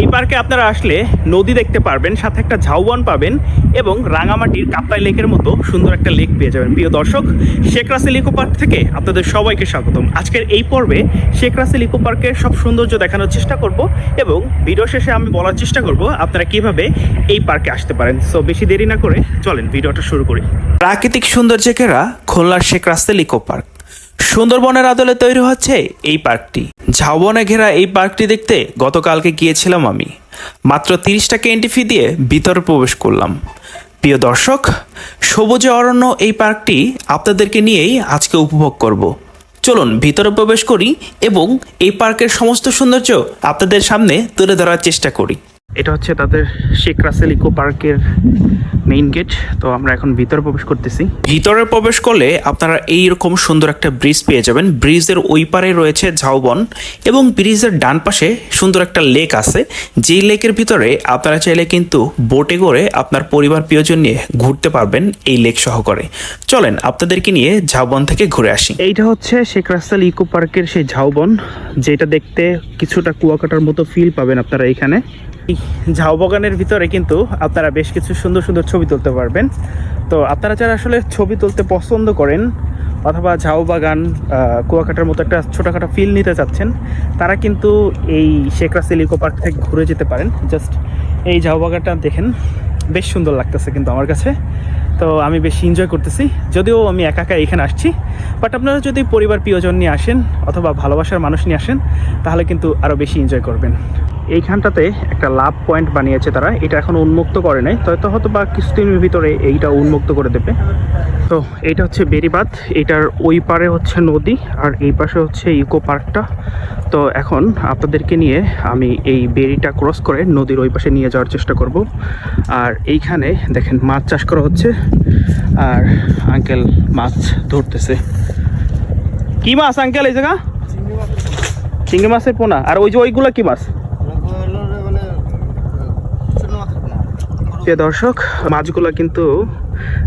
এই পার্কে আপনারা আসলে নদী দেখতে পারবেন, সাথে একটা ঝাউবন পাবেন এবং রাঙামাটির কাপ্তাই লেকের মতো সুন্দর একটা লেক পেয়ে যাবেন। প্রিয় দর্শক, শেখ রাসেল ইকো পার্ক থেকে আপনাদের সবাইকে স্বাগতম। আজকের এই পর্বে শেখ রাসেল ইকো পার্কের সব সৌন্দর্য দেখানোর চেষ্টা করব এবং ভিডিও শেষে আমি বলার চেষ্টা করব আপনারা কীভাবে এই পার্কে আসতে পারেন। সো বেশি দেরি না করে চলেন ভিডিওটা শুরু করি। প্রাকৃতিক সৌন্দর্যে ঘেরা খুলনার শেখ রাসেল ইকো পার্ক। সুন্দরবনের আদলে তৈরি হচ্ছে এই পার্কটি। ঝাউবনে ঘেরা এই পার্কটি দেখতে গতকালকে গিয়েছিলাম আমি। মাত্র তিরিশ টাকা এন্ট্রি ফি দিয়ে ভিতরে প্রবেশ করলাম। প্রিয় দর্শক, সবুজে অরণ্য এই পার্কটি আপনাদেরকে নিয়েই আজকে উপভোগ করব। চলুন ভিতরে প্রবেশ করি এবং এই পার্কের সমস্ত সৌন্দর্য আপনাদের সামনে তুলে ধরার চেষ্টা করি। এটা হচ্ছে তাদের শেখ রাসেল ইকো পার্কের মেইন গেট তো আমরা এখন ভিতরে প্রবেশ করতেছি। ভিতরে প্রবেশ করলে আপনারা এইরকম সুন্দর একটা ব্রিজ পেয়ে যাবেন। ব্রিজের ওই পারে রয়েছে ঝাউবন এবং ব্রিজের ডান পাশে সুন্দর একটা লেক আছে। যেই লেকের ভিতরে আপনারা চাইলে কিন্তু বোটে করে আপনার পরিবার প্রিয়জন নিয়ে ঘুরতে পারবেন এই লেক সহকারে। চলেন আপনাদেরকে নিয়ে ঝাউবন থেকে ঘুরে আসি। এইটা হচ্ছে শেখ রাসেল ইকো পার্কের সেই ঝাউবন যেটা দেখতে কিছুটা কুয়াকাটার মতো ফিল পাবেন আপনারা এখানে। এই ঝাউ বাগানের ভিতরে কিন্তু আপনারা বেশ কিছু সুন্দর সুন্দর ছবি তুলতে পারবেন। তো আপনারা যারা আসলে ছবি তুলতে পছন্দ করেন অথবা ঝাউ বাগান কুয়াকাটার মতো একটা ছোটোখাটো ফিল নিতে চাচ্ছেন, তারা কিন্তু এই শেখ রাসেল ইকো পার্ক থেকে ঘুরে যেতে পারেন। জাস্ট এই ঝাউ বাগানটা দেখেন, বেশ সুন্দর লাগতেছে কিন্তু আমার কাছে। তো আমি বেশ এনজয় করতেছি, যদিও আমি একা একা এখানে আসছি। বাট আপনারা যদি পরিবার প্রিয়জন নিয়ে আসেন অথবা ভালোবাসার মানুষ নিয়ে আসেন, তাহলে কিন্তু আরও বেশি এনজয় করবেন। এইখানটাতে একটা লাভ পয়েন্ট বানিয়েছে তারা। এটা এখন উন্মুক্ত করে নাই। হয়তো হয়তো বা কিছুদিনের ভিতরে এইটা উন্মুক্ত করে দেবে। তো এইটা হচ্ছে বেরিবাদ এটার ওই পারে হচ্ছে নদী আর এই পাশে হচ্ছে ইকো পার্কটা। তো এখন আপনাদেরকে নিয়ে আমি এই বেরিটা ক্রস করে নদীর ওই পাশে নিয়ে যাওয়ার চেষ্টা করব। আর এইখানে দেখেন মাছ চাষ করা হচ্ছে। আর আঙ্কেল মাছ ধরতেছে। কি মাছ আঙ্কেল এই জায়গা? চিংড়ি মাছের পোনা। আর ওই যে ওইগুলো কি মাছ? প্রিয় দর্শক, মাছগুলো কিন্তু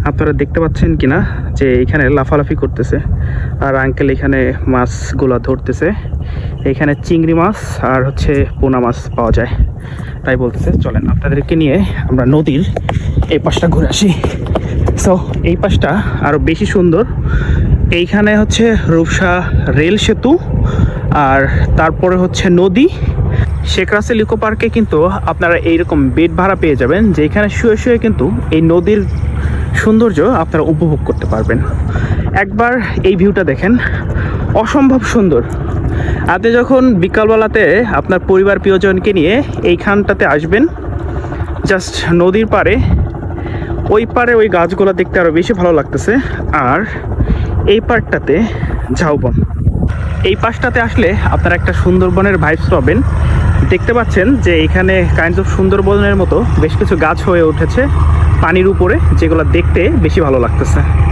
আপনারা দেখতে পাচ্ছেন কিনা যে এখানে লাফালাফি করতেছে। আর আঙ্কেল এখানে মাছগুলো ধরতেছে। এখানে চিংড়ি মাছ আর হচ্ছে পোনা মাছ পাওয়া যায়। তাই বলতেছে, চলেন আপনাদেরকে নিয়ে আমরা নদীর এই পাশটা ঘুরে আসি। সো এই পাশটা আরও বেশি সুন্দর। এইখানে হচ্ছে রূপসা রেল সেতু আর তারপরে হচ্ছে নদী। শেখ রাসেল ইকো পার্কে কিন্তু আপনারা এইরকম বেড ভাড়া পেয়ে যাবেন, যেখানে শুয়ে শুয়ে কিন্তু এই নদীর সৌন্দর্য আপনারা উপভোগ করতে পারবেন। একবার এই ভিউটা দেখেন, অসম্ভব সুন্দর। আপনি যখন বিকালবেলাতে আপনার পরিবার প্রিয়জনকে নিয়ে এইখানটাতে আসবেন, জাস্ট নদীর পাড়ে, ওই পারে ওই গাছগুলো দেখতে আরও বেশি ভালো লাগতেছে। আর এই পার্কটাতে ঝাউবন। এই পাশটাতে আসলে আপনারা একটা সুন্দরবনের ভাইবস পাবেন। দেখতে পাচ্ছেন যে এখানে কাইন্ড অফ সুন্দরবনের মতো বেশ কিছু গাছ হয়ে উঠেছে পানির উপরে, যেগুলো দেখতে বেশি ভালো লাগতেছে।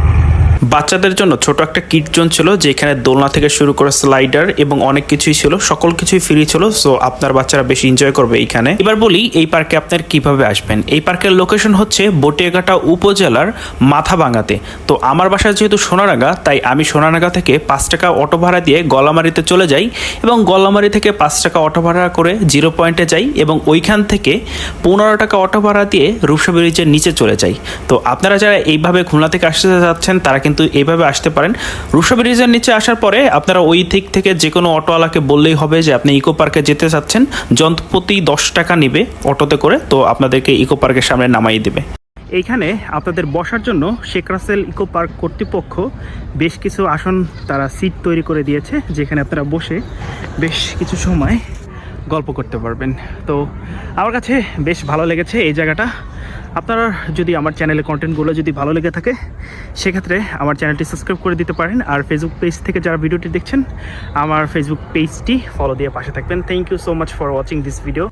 বাচ্চাদের জন্য ছোট একটা কিট জোন ছিল, যেখানে দোলনা থেকে শুরু করে স্লাইডার এবং অনেক কিছুই ছিল, সকল কিছুই ফ্রি ছিল সো আপনার বাচ্চারা বেশি এনজয় করবে এইখানে। এবার বলি, এই পার্কে আপনার কীভাবে আসবেন? এই পার্কের লোকেশন হচ্ছে বটিয়াঘাটা উপজেলার মাথাভাঙাতে তো আমার বাসা যেহেতু সোনারাঙ্গা, তাই আমি সোনারাঙ্গা থেকে পাঁচ টাকা অটো ভাড়া দিয়ে গলামারিতে চলে যাই এবং গলামারি থেকে পাঁচ টাকা অটো ভাড়া করে জিরো পয়েন্টে যাই এবং ওইখান থেকে পনেরো টাকা অটো ভাড়া দিয়ে রূপসা ব্রিজের নিচে চলে যাই। তো আপনারা যারা এইভাবে খুলনা থেকে আসতে যাচ্ছেন তারা কিন্তু এইভাবে আসতে পারেন। রূপসা ব্রিজের নিচে আসার পরে আপনারা ওই দিক থেকে যে কোনো অটোওয়ালাকে বললেই হবে যে, আপনি ইকো পার্কে যেতে চাচ্ছেন। যন্ত্রপ্রতি দশ টাকা নেবে অটোতে করে, তো আপনাদেরকে ইকো পার্কের সামনে নামাই দেবে। এইখানে আপনাদের বসার জন্য শেখ রাসেল ইকো পার্ক কর্তৃপক্ষ বেশ কিছু আসন তারা সিট তৈরি করে দিয়েছে, যেখানে আপনারা বসে বেশ কিছু সময় গল্প করতে পারবেন। তো আমার কাছে বেশ ভালো লেগেছে এই জায়গাটা। আপনারা যদি আমার চ্যানেলের কন্টেন্টগুলো যদি ভালো লেগে থাকে, সেক্ষেত্রে আমার চ্যানেলটি সাবস্ক্রাইব করে দিতে পারেন। আর ফেসবুক পেজ থেকে যারা ভিডিওটি দেখছেন, আমার ফেসবুক পেজটি ফলো দিয়ে পাশে থাকবেন। Thank you so much for watching this video